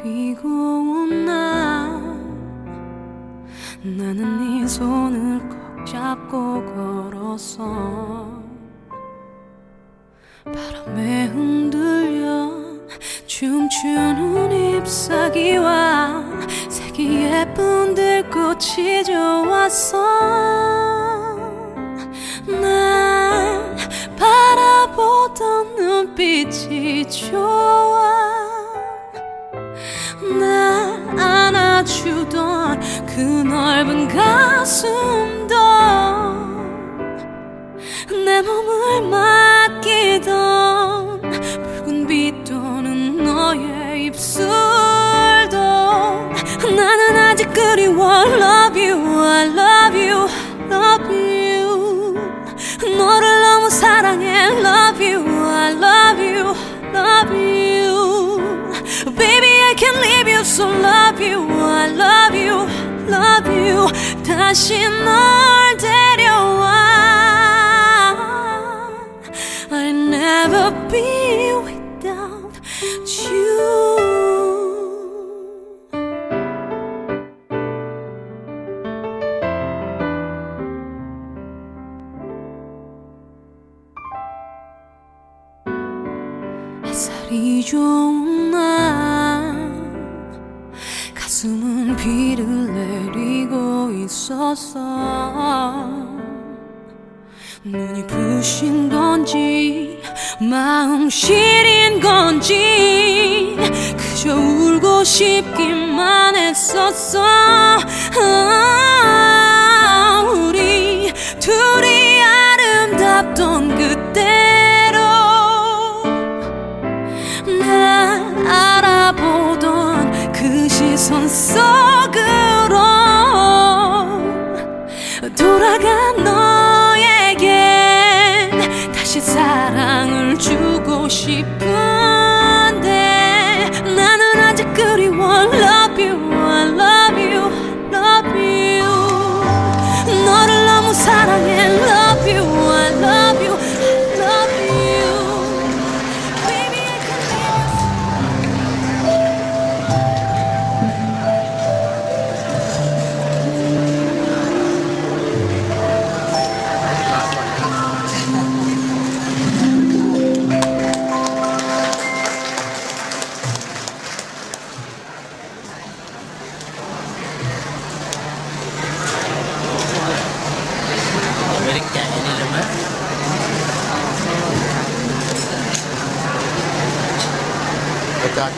그리고 난 나는 네 손을 꼭 잡고 걸었어 바람에 흔들려 춤추는 잎사귀와 색이 예쁜 들꽃이 좋았어. 날 바라보던 눈빛이 좋아 날 안아주던 그 넓은 가슴도 내 몸을 맡기던 붉은 빛 도는 너의 입술도 나는 아직 그리워 Love you, I love you, love you 너를 너무 사랑해 Love you, I love you, love you Baby so love you, I love you, love you 다시 널 데려와 I'll never be without you. 햇살이 좋은 날 가슴은 비를 내리고 있었어. 눈이 부신 건지 마음 시린 건지 그저 울고 싶기만 했었어. 아, 우리 둘이 아름답던 그때 그 시선 속으로 돌아간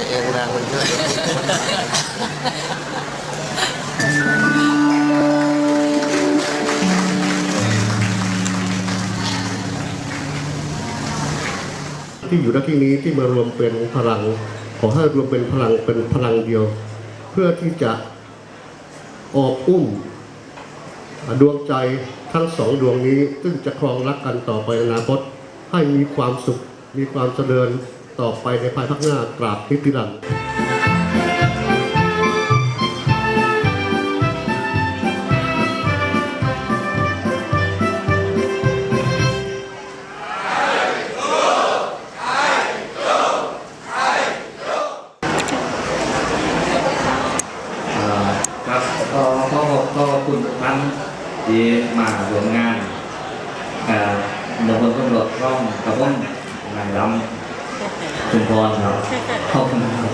เองแรงมันเยอะที่อยู่ณที่นี้ที่มารวมเป็นพลัง ขอให้รวมเป็นพลังเป็นพลังเดียว เพื่อที่จะออบอุ้มดวงใจทั้งสองดวงนี้ ซึ่งจะครองรักกันต่อไปนอนาคตให้มีความสุข มีความเจริญ ต่อไปในภายภาคหน้ากราบนิติรันดร์ครับก็ขอขอบขอขอบคุณทุกท่านที่มาร่วมงานเอ่อหน่วยตำรวจร่องกระพ้นนายรำ ชุมพรครับ ขอบคุณครับ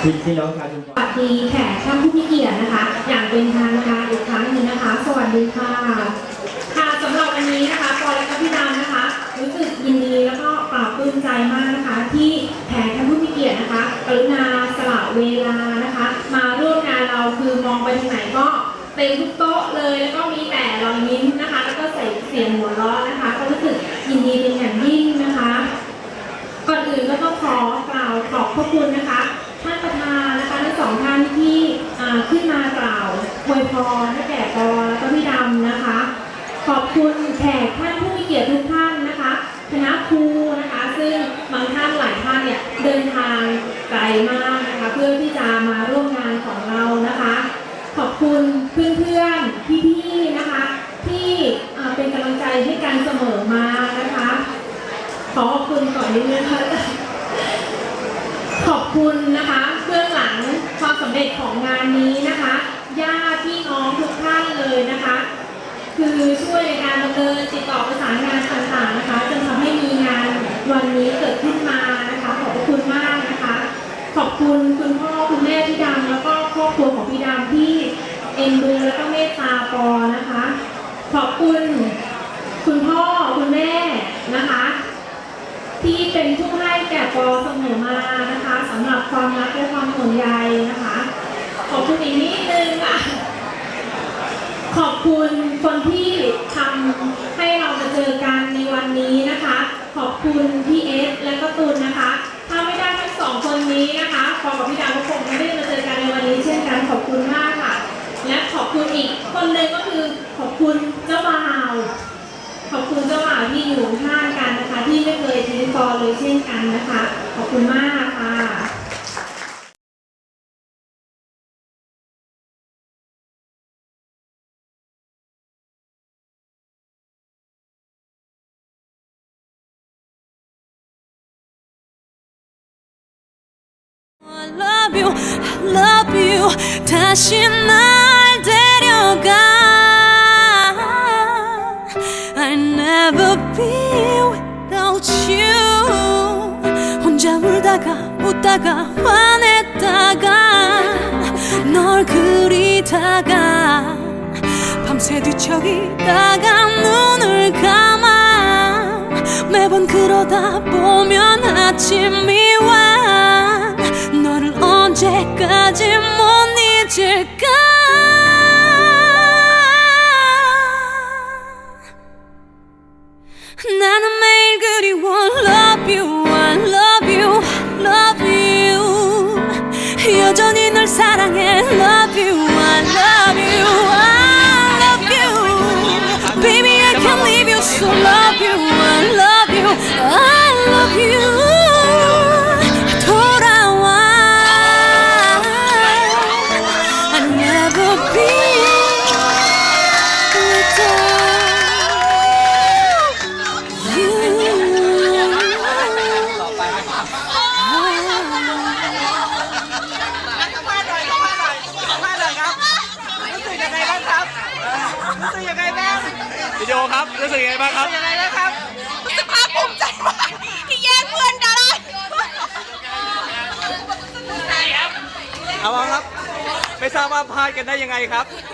พี่พี่น้องชาวชุมพร สวัสดีแขกท่านผู้มีเกียรตินะคะ อย่างเป็นทางการอีกครั้งหนึงนะคะ สวัสดีค่ะ ค่ะสำหรับวันนี้นะคะปอและก็พี่ดำนะคะ รู้สึกยินดีแล้วก็ปลาบปลื้มใจมากนะคะ ที่แขกท่านผู้มีเกียรตินะคะกรุณาสละเวลานะคะ มาร่วมงานเราคือมองไปทางไหนก็เต็มทุกโต๊ะเลยแล้วก็มีแต่ รอยยิ้มนะคะ แล้วก็ใส่เสียงหัวเราะนะคะ ก็รู้สึกยินดีเป็นอย่างยิ่งนะคะ ก่อนอื่นก็ต้องขอกล่าวขอบพระคุณนะคะท่านประธานนะคะทั้งสองท่านที่ขึ้นมากล่าวอวยพรให้แก่ปอและก็พี่ดำนะคะ ขอบคุณแขกท่านผู้มีเกียรติทุกท่านนะคะ คณะครูนะคะ ซึ่งบางท่านหลายท่านเนี่ยเดินทางไกลมากนะคะ เพื่อที่จะมาร่วมงานของเรานะคะ ขอบคุณเพื่อนๆ พี่ๆนะคะที่อ่าเป็นกำลังใจให้กันเสมอมานะคะคนก่อนนิดนึงนะคะขอบคุณนะคะเบื้องหลังความสำเร็จของงานนี้นะคะญาติพี่น้องทุกท่านเลยนะคะ คือช่วยในการดำเนินติดต่อประสานงานต่างๆนะคะจนทำให้มีงานวันนี้เกิดขึ้นมานะคะ ขอบคุณมากนะคะ ขอบคุณคุณพ่อคุณแม่พี่ดำแล้วก็ครอบครัวของพี่ดำที่เอ็นดูและก็เมตตาปอนะคะ ขอบคุณคุณพ่อคุณแม่นะคะ ก่ปอเสมอมานะคะสำหรับความรักและความห่วงใยนะคะขอบคุณอีกนิดนึงค่ะขอบคุณคนที่ทำให้เรามาเจอกันในวันนี้นะคะ ขอบคุณพี่เอสและก็ตูนนะคะ ถ้าไม่ได้ทั้งสองคนนี้นะคะปอกับพี่ดาวก็คงไม่ได้มาเจอ ขอบคุณมากค่ะ I love you, I love you. 다시 날 데 웃다가 화냈다가 널 그리다가 밤새 뒤척이다가 눈을 감아 매번 그러다 보면 아침이 와 너를 언제까지 못 잊을까? 나 โอครับรู้สึกยังไงบ้างครับ ยังไงนะครับรู้สึกภาคภูมิใจมากที่แย่งเพื่อนดาราเอาเอาครับ ไม่ทราบว่าพลาดกันได้ยังไงครับไ